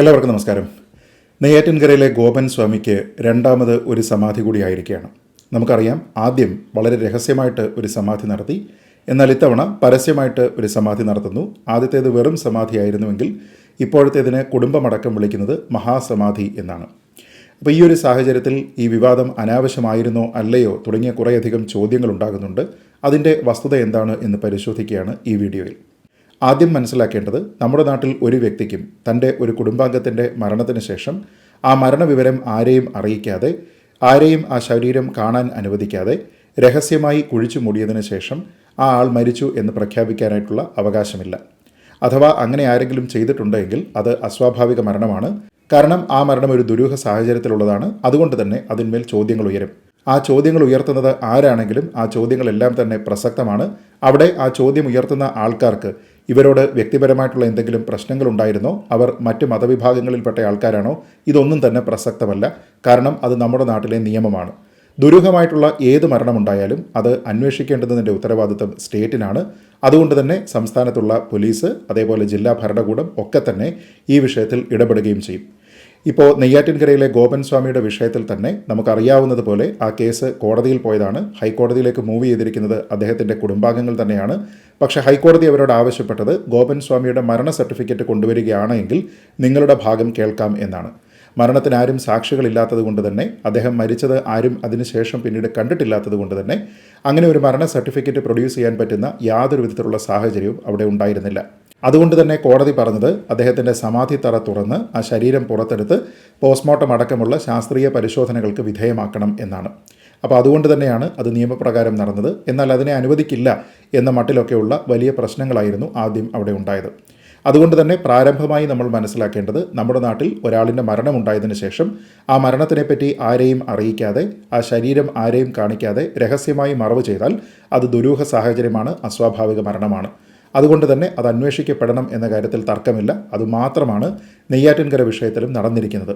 എല്ലാവർക്കും നമസ്കാരം. നെയ്യാറ്റിൻകരയിലെ ഗോപൻ സ്വാമിക്ക് രണ്ടാമത് ഒരു സമാധി കൂടിയായിരിക്കുകയാണ് നമുക്കറിയാം ആദ്യം വളരെ രഹസ്യമായിട്ട് ഒരു സമാധി നടത്തി എന്നാൽ ഇത്തവണ പരസ്യമായിട്ട് ഒരു സമാധി നടത്തുന്നു. ആദ്യത്തേത് വെറും സമാധിയായിരുന്നുവെങ്കിൽ ഇപ്പോഴത്തേതിന് കുടുംബമടക്കം വിളിക്കുന്നത് മഹാസമാധി എന്നാണ്. അപ്പോൾ ഈ ഒരു സാഹചര്യത്തിൽ ഈ വിവാദം അനാവശ്യമായിരുന്നോ അല്ലയോ തുടങ്ങിയ കുറേയധികം ചോദ്യങ്ങൾ ഉണ്ടാകുന്നുണ്ട്. അതിന്റെ വസ്തുത എന്താണ് എന്ന് പരിശോധിക്കുകയാണ് ഈ വീഡിയോയിൽ. ആദ്യം മനസ്സിലാക്കേണ്ടത് നമ്മുടെ നാട്ടിൽ ഒരു വ്യക്തിക്കും തന്റെ ഒരു കുടുംബാംഗത്തിന്റെ മരണത്തിന് ശേഷം ആ മരണവിവരം ആരെയും അറിയിക്കാതെ ആരെയും ആ ശരീരം കാണാൻ അനുവദിക്കാതെ രഹസ്യമായി കുഴിച്ചു മൂടിയതിനു ശേഷം ആ ആൾ മരിച്ചു എന്ന് പ്രഖ്യാപിക്കാനായിട്ടുള്ള അവകാശമില്ല. അഥവാ അങ്ങനെ ആരെങ്കിലും ചെയ്തിട്ടുണ്ടെങ്കിൽ അത് അസ്വാഭാവിക മരണമാണ്. കാരണം ആ മരണം ഒരു ദുരൂഹ സാഹചര്യത്തിലുള്ളതാണ്. അതുകൊണ്ട് തന്നെ അതിന്മേൽ ചോദ്യങ്ങൾ ഉയരും. ആ ചോദ്യങ്ങൾ ഉയർത്തുന്നത് ആരാണെങ്കിലും ആ ചോദ്യങ്ങളെല്ലാം തന്നെ പ്രസക്തമാണ്. അവിടെ ആ ചോദ്യം ഉയർത്തുന്ന ആൾക്കാർക്ക് ഇവരോട് വ്യക്തിപരമായിട്ടുള്ള എന്തെങ്കിലും പ്രശ്നങ്ങളുണ്ടായിരുന്നോ? അവർ മറ്റ് മതവിഭാഗങ്ങളിൽപ്പെട്ട ആൾക്കാരാണോ? ഇതൊന്നും തന്നെ പ്രസക്തമല്ല. കാരണം അത് നമ്മുടെ നാട്ടിലെ നിയമമാണ്. ദുരൂഹമായിട്ടുള്ള ഏത് മരണമുണ്ടായാലും അത് അന്വേഷിക്കേണ്ടതിന്റെ ഉത്തരവാദിത്തം സ്റ്റേറ്റിനാണ്. അതുകൊണ്ട് തന്നെ സംസ്ഥാനത്തുള്ള പോലീസ് അതേപോലെ ജില്ലാ ഭരണകൂടം ഒക്കെ തന്നെ ഈ വിഷയത്തിൽ ഇടപെടുകയും ചെയ്യും. ഇപ്പോൾ നെയ്യാറ്റിൻകരയിലെ ഗോപൻ സ്വാമിയുടെ വിഷയത്തിൽ തന്നെ നമുക്കറിയാവുന്നതുപോലെ ആ കേസ് കോടതിയിൽ പോയതാണ്. ഹൈക്കോടതിയിലേക്ക് മൂവ് ചെയ്തിരിക്കുന്നത് അദ്ദേഹത്തിന്റെ കുടുംബാംഗങ്ങൾ തന്നെയാണ്. പക്ഷേ ഹൈക്കോടതി അവരോട് ആവശ്യപ്പെട്ടത് ഗോപൻ സ്വാമിയുടെ മരണ സർട്ടിഫിക്കറ്റ് കൊണ്ടുവരികയാണെങ്കിൽ നിങ്ങളുടെ ഭാഗം കേൾക്കാം എന്നാണ്. മരണത്തിന് ആരും സാക്ഷികളില്ലാത്തത് കൊണ്ട് തന്നെ അദ്ദേഹം മരിച്ചത് ആരും അതിനുശേഷം പിന്നീട് കണ്ടിട്ടില്ലാത്തത് കൊണ്ട് തന്നെ അങ്ങനെ ഒരു മരണ സർട്ടിഫിക്കറ്റ് പ്രൊഡ്യൂസ് ചെയ്യാൻ പറ്റുന്ന യാതൊരു വിധത്തിലുള്ള സാഹചര്യവും അവിടെ ഉണ്ടായിരുന്നില്ല. അതുകൊണ്ട് തന്നെ കോടതി പറഞ്ഞത് അദ്ദേഹത്തിന്റെ സമാധി തറ തുറന്ന് ആ ശരീരം പുറത്തെടുത്ത് പോസ്റ്റ്മോർട്ടം അടക്കമുള്ള ശാസ്ത്രീയ പരിശോധനകൾക്ക് വിധേയമാക്കണം എന്നാണ്. അപ്പോൾ അതുകൊണ്ട് തന്നെയാണ് അത് നിയമപ്രകാരം നടന്നത്. എന്നാൽ അതിനെ അനുവദിക്കില്ല എന്ന മട്ടിലൊക്കെയുള്ള വലിയ പ്രശ്നങ്ങളായിരുന്നു ആദ്യം അവിടെ ഉണ്ടായത്. അതുകൊണ്ട് തന്നെ പ്രാരംഭമായി നമ്മൾ മനസ്സിലാക്കേണ്ടത് നമ്മുടെ നാട്ടിൽ ഒരാളിന്റെ മരണമുണ്ടായതിനു ശേഷം ആ മരണത്തിനെപ്പറ്റി ആരെയും അറിയിക്കാതെ ആ ശരീരം ആരെയും കാണിക്കാതെ രഹസ്യമായി മറവ് ചെയ്താൽ അത് ദുരൂഹ സാഹചര്യമാണ് അസ്വാഭാവിക മരണമാണ്. അതുകൊണ്ട് തന്നെ അത് അന്വേഷിക്കപ്പെടണം എന്ന കാര്യത്തിൽ തർക്കമില്ല. അതുമാത്രമാണ് നെയ്യാറ്റിൻകര വിഷയത്തിലും നടന്നിരിക്കുന്നത്.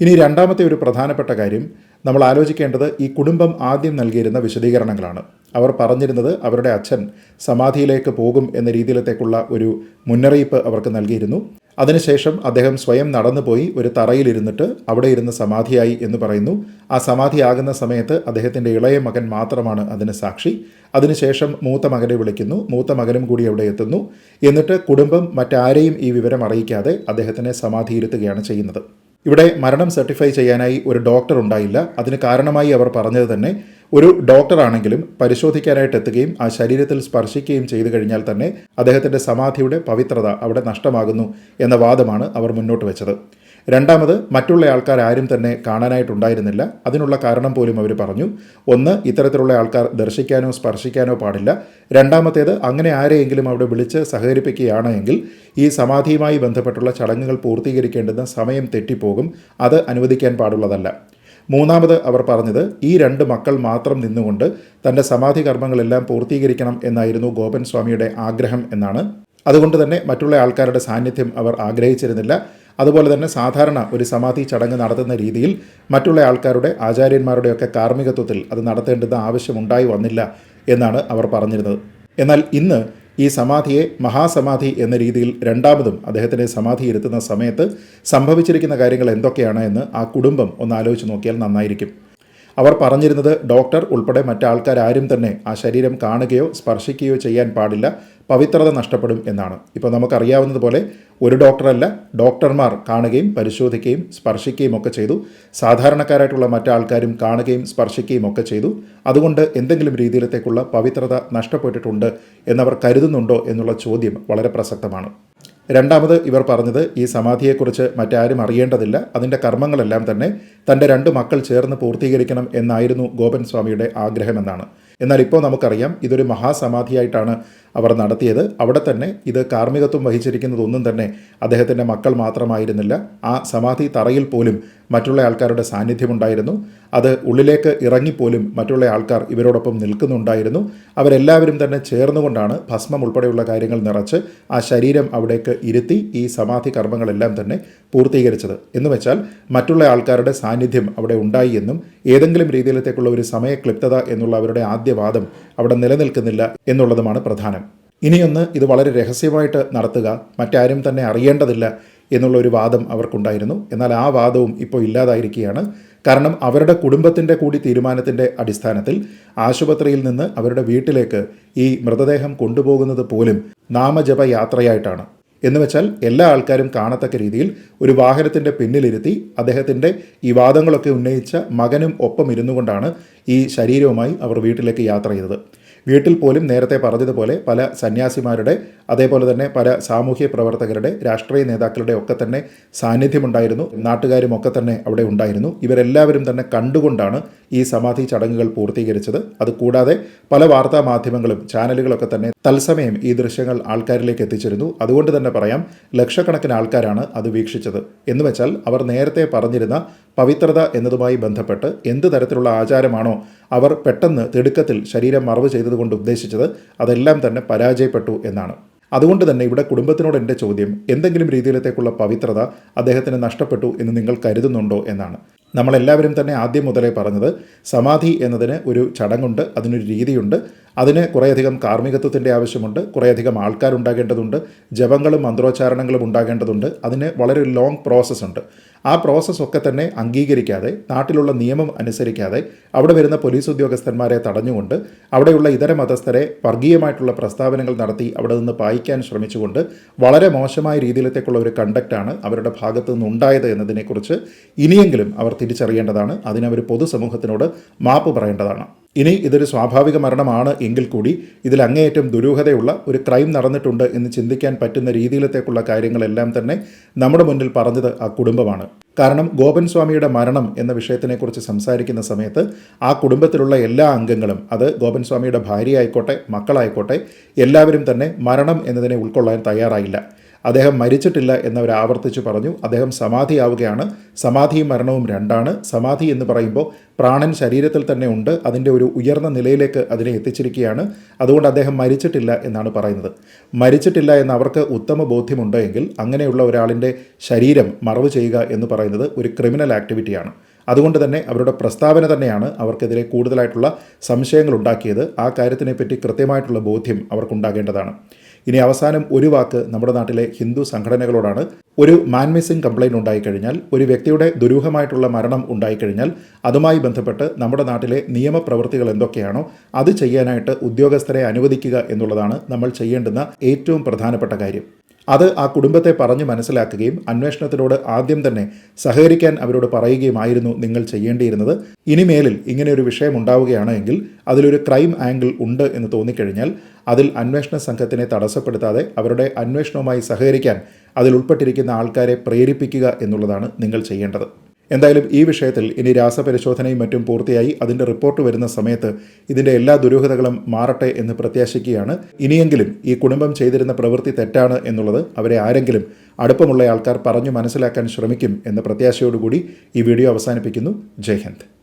ഇനി രണ്ടാമത്തെ ഒരു പ്രധാനപ്പെട്ട കാര്യം നമ്മൾ ആലോചിക്കേണ്ടത് ഈ കുടുംബം ആദ്യം നൽകിയിരുന്ന വിശദീകരണങ്ങളാണ്. അവർ പറഞ്ഞിരുന്നത് അവരുടെ അച്ഛൻ സമാധിയിലേക്ക് പോകും എന്ന രീതിയിലത്തേക്കുള്ള ഒരു മുന്നറിയിപ്പ് അവർക്ക് നൽകിയിരുന്നു. അതിനുശേഷം അദ്ദേഹം സ്വയം നടന്നുപോയി ഒരു തറയിലിരുന്നിട്ട് അവിടെ ഇരുന്ന് സമാധിയായി എന്ന് പറയുന്നു. ആ സമാധിയാകുന്ന സമയത്ത് അദ്ദേഹത്തിന്റെ ഇളയ മകൻ മാത്രമാണ് അതിന് സാക്ഷി. അതിനുശേഷം മൂത്ത മകനെ വിളിക്കുന്നു. മൂത്ത മകനും കൂടി അവിടെ എത്തുന്നു. എന്നിട്ട് കുടുംബം മറ്റാരെയും ഈ വിവരം അറിയിക്കാതെ അദ്ദേഹത്തിനെ സമാധിയിരുത്തുകയാണ് ചെയ്യുന്നത്. ഇവിടെ മരണം സർട്ടിഫൈ ചെയ്യാനായി ഒരു ഡോക്ടർ ഉണ്ടായില്ല. അതിന് കാരണമായി അവർ പറഞ്ഞത് തന്നെ ഒരു ഡോക്ടറാണെങ്കിലും പരിശോധിക്കാനായിട്ട് എത്തുകയും ആ ശരീരത്തിൽ സ്പർശിക്കുകയും ചെയ്തു കഴിഞ്ഞാൽ തന്നെ അദ്ദേഹത്തിന്റെ സമാധിയുടെ പവിത്രത അവിടെ നഷ്ടമാകുന്നു എന്ന വാദമാണ് അവർ മുന്നോട്ട് വെച്ചത്. രണ്ടാമത് മറ്റുള്ള ആൾക്കാർ ആരും തന്നെ കാണാനായിട്ടുണ്ടായിരുന്നില്ല. അതിനുള്ള കാരണം പോലും അവർ പറഞ്ഞു. ഒന്ന് ഇത്തരത്തിലുള്ള ആൾക്കാർ ദർശിക്കാനോ സ്പർശിക്കാനോ പാടില്ല. രണ്ടാമത്തേത് അങ്ങനെ ആരെയെങ്കിലും അവിടെ വിളിച്ച് സഹകരിപ്പിക്കുകയാണ് എങ്കിൽ ഈ സമാധിയുമായി ബന്ധപ്പെട്ടുള്ള ചടങ്ങുകൾ പൂർത്തീകരിക്കേണ്ടുന്ന സമയം തെറ്റിപ്പോകും. അത് അനുവദിക്കാൻ പാടുള്ളതല്ല. മൂന്നാമത് അവർ പറഞ്ഞത് ഈ രണ്ട് മക്കൾ മാത്രം നിന്നുകൊണ്ട് തന്റെ സമാധി കർമ്മങ്ങളെല്ലാം പൂർത്തീകരിക്കണം എന്നായിരുന്നു ഗോപൻ സ്വാമിയുടെ ആഗ്രഹം എന്നാണ്. അതുകൊണ്ട് തന്നെ മറ്റുള്ള ആൾക്കാരുടെ സാന്നിധ്യം അവർ ആഗ്രഹിച്ചിരുന്നില്ല. അതുപോലെ തന്നെ സാധാരണ ഒരു സമാധി ചടങ്ങ് നടത്തുന്ന രീതിയിൽ മറ്റുള്ള ആൾക്കാരുടെ ആചാര്യന്മാരുടെയൊക്കെ കാർമ്മികത്വത്തിൽ അത് നടത്തേണ്ടുന്ന ആവശ്യമുണ്ടായി വന്നില്ല എന്നാണ് അവർ പറഞ്ഞിരുന്നത്. എന്നാൽ ഇന്ന് ഈ സമാധിയെ മഹാസമാധി എന്ന രീതിയിൽ രണ്ടാമതും അദ്ദേഹത്തിന്റെ സമാധി ഇരുത്തുന്ന സമയത്ത് സംഭവിച്ചിരിക്കുന്ന കാര്യങ്ങൾ എന്തൊക്കെയാണ് എന്ന് ആ കുടുംബം ഒന്ന് ആലോചിച്ച് നോക്കിയാൽ നന്നായിരിക്കും. അവർ പറഞ്ഞിരുന്നത് ഡോക്ടർ ഉൾപ്പെടെ മറ്റാൾക്കാരും തന്നെ ആ ശരീരം കാണുകയോ സ്പർശിക്കുകയോ ചെയ്യാൻ പാടില്ല പവിത്രത നഷ്ടപ്പെടും എന്നാണ്. ഇപ്പോൾ നമുക്കറിയാവുന്നതുപോലെ ഒരു ഡോക്ടറല്ല ഡോക്ടർമാർ കാണുകയും പരിശോധിക്കുകയും സ്പർശിക്കുകയും ഒക്കെ ചെയ്തു. സാധാരണക്കാരായിട്ടുള്ള മറ്റാൾക്കാരും കാണുകയും സ്പർശിക്കുകയും ഒക്കെ ചെയ്തു. അതുകൊണ്ട് എന്തെങ്കിലും രീതിയിലത്തേക്കുള്ള പവിത്രത നഷ്ടപ്പെട്ടിട്ടുണ്ട് എന്നവർ കരുതുന്നുണ്ടോ എന്നുള്ള ചോദ്യം വളരെ പ്രസക്തമാണ്. രണ്ടാമത് ഇവർ പറഞ്ഞത് ഈ സമാധിയെക്കുറിച്ച് മറ്റാരും അറിയേണ്ടതില്ല. അതിന്റെ കർമ്മങ്ങളെല്ലാം തന്നെ തന്റെ രണ്ട് മക്കൾ ചേർന്ന് പൂർത്തീകരിക്കണം എന്നായിരുന്നു ഗോപൻ സ്വാമിയുടെ ആഗ്രഹമെന്നാണ്. എന്നാൽ ഇപ്പോൾ നമുക്കറിയാം ഇതൊരു മഹാസമാധിയായിട്ടാണ് അവർ നടത്തിയത്. അവിടെ തന്നെ ഇത് കാർമ്മികത്വം വഹിച്ചിരിക്കുന്നതൊന്നും തന്നെ അദ്ദേഹത്തിന്റെ മക്കൾ മാത്രമായിരുന്നില്ല. ആ സമാധി തറയിൽ പോലും മറ്റുള്ള ആൾക്കാരുടെ സാന്നിധ്യമുണ്ടായിരുന്നു. അത് ഉള്ളിലേക്ക് ഇറങ്ങിപ്പോലും മറ്റുള്ള ആൾക്കാർ ഇവരോടൊപ്പം നിൽക്കുന്നുണ്ടായിരുന്നു. അവരെല്ലാവരും തന്നെ ചേർന്നുകൊണ്ടാണ് ഭസ്മം ഉൾപ്പെടെയുള്ള കാര്യങ്ങൾ നിറച്ച് ആ ശരീരം അവിടേക്ക് ഇരുത്തി ഈ സമാധി കർമ്മങ്ങളെല്ലാം തന്നെ പൂർത്തീകരിച്ചത്. എന്ന് വെച്ചാൽ മറ്റുള്ള ആൾക്കാരുടെ സാന്നിധ്യം അവിടെ ഉണ്ടായി എന്നും ഏതെങ്കിലും രീതിയിലത്തേക്കുള്ള ഒരു സമയക്ലിപ്തത എന്നുള്ള അവരുടെ ആദ്യവാദം അവിടെ നിലനിൽക്കുന്നില്ല എന്നുള്ളതുമാണ് പ്രധാനം. ഇനിയൊന്ന് ഇത് വളരെ രഹസ്യമായിട്ട് നടത്തുക. മറ്റാരും തന്നെ അറിയേണ്ടതില്ല. എന്നുള്ള ഒരു വാദം അവർക്കുണ്ടായിരുന്നു. എന്നാൽ ആ വാദവും ഇപ്പോൾ ഇല്ലാതായിരിക്കുകയാണ്. കാരണം അവരുടെ കുടുംബത്തിന്റെ കൂടി തീരുമാനത്തിന്റെ അടിസ്ഥാനത്തിൽ ആശുപത്രിയിൽ നിന്ന് അവരുടെ വീട്ടിലേക്ക് ഈ മൃതദേഹം കൊണ്ടുപോകുന്നത് പോലും നാമജപ യാത്രയായിട്ടാണ്. എന്ന് വെച്ചാൽ എല്ലാ ആൾക്കാരും കാണത്തക്ക രീതിയിൽ ഒരു വാഹനത്തിന്റെ പിന്നിലിരുത്തി അദ്ദേഹത്തിന്റെ ഈ വാദങ്ങളൊക്കെ ഉന്നയിച്ച മകനും ഒപ്പം ഇരുന്നു കൊണ്ടാണ് ഈ ശരീരവുമായി അവർ വീട്ടിലേക്ക് യാത്ര ചെയ്തത്. വീട്ടിൽ പോലും നേരത്തെ പറഞ്ഞതുപോലെ പല സന്യാസിമാരുടെ അതേപോലെ തന്നെ പല സാമൂഹ്യ പ്രവർത്തകരുടെ രാഷ്ട്രീയ നേതാക്കളുടെ ഒക്കെ തന്നെ സാന്നിധ്യമുണ്ടായിരുന്നു. നാട്ടുകാരും ഒക്കെ തന്നെ അവിടെ ഉണ്ടായിരുന്നു. ഇവരെല്ലാവരും തന്നെ കണ്ടുകൊണ്ടാണ് ഈ സമാധി ചടങ്ങുകൾ പൂർത്തീകരിച്ചത്. അതുകൂടാതെ പല വാർത്താ മാധ്യമങ്ങളും ചാനലുകളൊക്കെ തന്നെ തത്സമയം ഈ ദൃശ്യങ്ങൾ ആൾക്കാരിലേക്ക് എത്തിച്ചിരുന്നു. അതുകൊണ്ട് തന്നെ പറയാം ലക്ഷക്കണക്കിന് ആൾക്കാരാണ് അത് വീക്ഷിച്ചത്. എന്ന് വെച്ചാൽ അവർ നേരത്തെ പറഞ്ഞിരുന്ന പവിത്രത എന്നതുമായി ബന്ധപ്പെട്ട് എന്ത് തരത്തിലുള്ള ആചാരമാണോ അവർ പെട്ടെന്ന് തിടുക്കത്തിൽ ശരീരം മറവ് ചെയ്തതുകൊണ്ട് ഉദ്ദേശിച്ചത് അതെല്ലാം തന്നെ പരാജയപ്പെട്ടു എന്നാണ്. അതുകൊണ്ട് തന്നെ ഇവിടെ കുടുംബത്തിനോട് എന്റെ ചോദ്യം എന്തെങ്കിലും രീതിയിലത്തേക്കുള്ള പവിത്രത അദ്ദേഹത്തിന് നഷ്ടപ്പെട്ടു എന്ന് നിങ്ങൾ കരുതുന്നുണ്ടോ എന്നാണ്. നമ്മളെല്ലാവരും തന്നെ ആദ്യം മുതലേ പറഞ്ഞത് സമാധി എന്നതിന് ഒരു ചടങ്ങുണ്ട് അതിനൊരു രീതിയുണ്ട്. അതിന് കുറേയധികം കാർമ്മികത്വത്തിന്റെ ആവശ്യമുണ്ട് കുറേയധികം ആൾക്കാരുണ്ടാകേണ്ടതുണ്ട് ജപങ്ങളും മന്ത്രോച്ചാരണങ്ങളും ഉണ്ടാകേണ്ടതുണ്ട്. അതിന് വളരെ ലോങ് പ്രോസസ്സ് ഉണ്ട്. ആ പ്രോസസ്സൊക്കെ തന്നെ അംഗീകരിക്കാതെ നാട്ടിലുള്ള നിയമം അനുസരിക്കാതെ അവിടെ വരുന്ന പോലീസ് ഉദ്യോഗസ്ഥന്മാരെ തടഞ്ഞുകൊണ്ട് അവിടെയുള്ള ഇതര മതസ്ഥരെ വർഗീയമായിട്ടുള്ള പ്രസ്താവനകൾ നടത്തി അവിടെ നിന്ന് പായിക്കാൻ ശ്രമിച്ചുകൊണ്ട് വളരെ മോശമായ രീതിയിലത്തേക്കുള്ള ഒരു കണ്ടക്റ്റാണ് അവരുടെ ഭാഗത്തു നിന്നുണ്ടായത് എന്നതിനെക്കുറിച്ച് ഇനിയെങ്കിലും അവർ തിരിച്ചറിയേണ്ടതാണ്. അതിനവർ പൊതുസമൂഹത്തിനോട് മാപ്പ് പറയേണ്ടതാണ്. ഇനി ഇതൊരു സ്വാഭാവിക മരണമാണ് എങ്കിൽ കൂടി ഇതിൽ അങ്ങേയറ്റം ദുരൂഹതയുള്ള ഒരു ക്രൈം നടന്നിട്ടുണ്ട് എന്ന് ചിന്തിക്കാൻ പറ്റുന്ന രീതിയിലത്തേക്കുള്ള കാര്യങ്ങളെല്ലാം തന്നെ നമ്മുടെ മുന്നിൽ പറഞ്ഞത് ആ കുടുംബമാണ്. കാരണം ഗോപൻ സ്വാമിയുടെ മരണം എന്ന വിഷയത്തിനെക്കുറിച്ച് സംസാരിക്കുന്ന സമയത്ത് ആ കുടുംബത്തിലുള്ള എല്ലാ അംഗങ്ങളും അത് ഗോപൻ സ്വാമിയുടെ ഭാര്യ ആയിക്കോട്ടെ മക്കളായിക്കോട്ടെ എല്ലാവരും തന്നെ മരണം എന്നതിനെ ഉൾക്കൊള്ളാൻ തയ്യാറായില്ല. അദ്ദേഹം മരിച്ചിട്ടില്ല എന്നവർ ആവർത്തിച്ച് പറഞ്ഞു അദ്ദേഹം സമാധിയാവുകയാണ്. സമാധിയും മരണവും രണ്ടാണ്. സമാധി എന്ന് പറയുമ്പോൾ പ്രാണൻ ശരീരത്തിൽ തന്നെ ഉണ്ട് അതിന്റെ ഒരു ഉയർന്ന നിലയിലേക്ക് അതിനെ എത്തിച്ചിരിക്കുകയാണ്. അതുകൊണ്ട് അദ്ദേഹം മരിച്ചിട്ടില്ല എന്നാണ് പറയുന്നത്. മരിച്ചിട്ടില്ല എന്ന് അവർക്ക് ഉത്തമ ബോധ്യമുണ്ട് എങ്കിൽ അങ്ങനെയുള്ള ഒരാളിന്റെ ശരീരം മറവ് ചെയ്യുക എന്ന് പറയുന്നത് ഒരു ക്രിമിനൽ ആക്ടിവിറ്റിയാണ്. അതുകൊണ്ട് തന്നെ അവരുടെ പ്രസ്താവന തന്നെയാണ് അവർക്കെതിരെ കൂടുതലായിട്ടുള്ള സംശയങ്ങൾ ഉണ്ടാക്കിയത്. ആ കാര്യത്തിനെപ്പറ്റി കൃത്യമായിട്ടുള്ള ബോധ്യം അവർക്കുണ്ടാകേണ്ടതാണ്. ഇനി അവസാനം ഒരു വാക്ക് നമ്മുടെ നാട്ടിലെ ഹിന്ദു സംഘടനകളോടാണ്. ഒരു മാൻ മിസ്സിംഗ് കംപ്ലൈന്റ് ഉണ്ടായിക്കഴിഞ്ഞാൽ ഒരു വ്യക്തിയുടെ ദുരൂഹമായിട്ടുള്ള മരണം ഉണ്ടായിക്കഴിഞ്ഞാൽ അതുമായി ബന്ധപ്പെട്ട് നമ്മുടെ നാട്ടിലെ നിയമപ്രവൃത്തികൾ എന്തൊക്കെയാണോ അത് ചെയ്യാനായിട്ട് ഉദ്യോഗസ്ഥരെ അനുവദിക്കുക എന്നുള്ളതാണ് നമ്മൾ ചെയ്യേണ്ടുന്ന ഏറ്റവും പ്രധാനപ്പെട്ട കാര്യം. അത് ആ കുടുംബത്തെ പറഞ്ഞു മനസ്സിലാക്കുകയും അന്വേഷണത്തിനോട് ആദ്യം തന്നെ സഹകരിക്കാൻ അവരോട് പറയുകയുമായിരുന്നു നിങ്ങൾ ചെയ്യേണ്ടിയിരുന്നത്. ഇനിമേലിൽ ഇങ്ങനെ ഒരു വിഷയം ഉണ്ടാവുകയാണ് എങ്കിൽ അതിലൊരു ക്രൈം ആംഗിൾ ഉണ്ട് എന്ന് തോന്നിക്കഴിഞ്ഞാൽ അതിൽ അന്വേഷണ സംഘത്തിനെ തടസ്സപ്പെടുത്താതെ അവരുടെ അന്വേഷണവുമായി സഹകരിക്കാൻ അതിൽ ഉൾപ്പെട്ടിരിക്കുന്ന ആൾക്കാരെ പ്രേരിപ്പിക്കുക എന്നുള്ളതാണ് നിങ്ങൾ ചെയ്യേണ്ടത്. എന്തായാലും ഈ വിഷയത്തിൽ ഇനി രാസപരിശോധനയും മറ്റും പൂർത്തിയായി അതിന്റെ റിപ്പോർട്ട് വരുന്ന സമയത്ത് ഇതിന്റെ എല്ലാ ദുരൂഹതകളും മാറട്ടെ എന്ന് പ്രത്യാശിക്കുകയാണ്. ഇനിയെങ്കിലും ഈ കുടുംബം ചെയ്തിരുന്ന പ്രവൃത്തി തെറ്റാണ് എന്നുള്ളത് അവരെ ആരെങ്കിലും അടുപ്പമുള്ള ആൾക്കാർ പറഞ്ഞു മനസ്സിലാക്കാൻ ശ്രമിക്കും എന്ന പ്രത്യാശയോടുകൂടി ഈ വീഡിയോ അവസാനിപ്പിക്കുന്നു. ജയ് ഹിന്ദ്.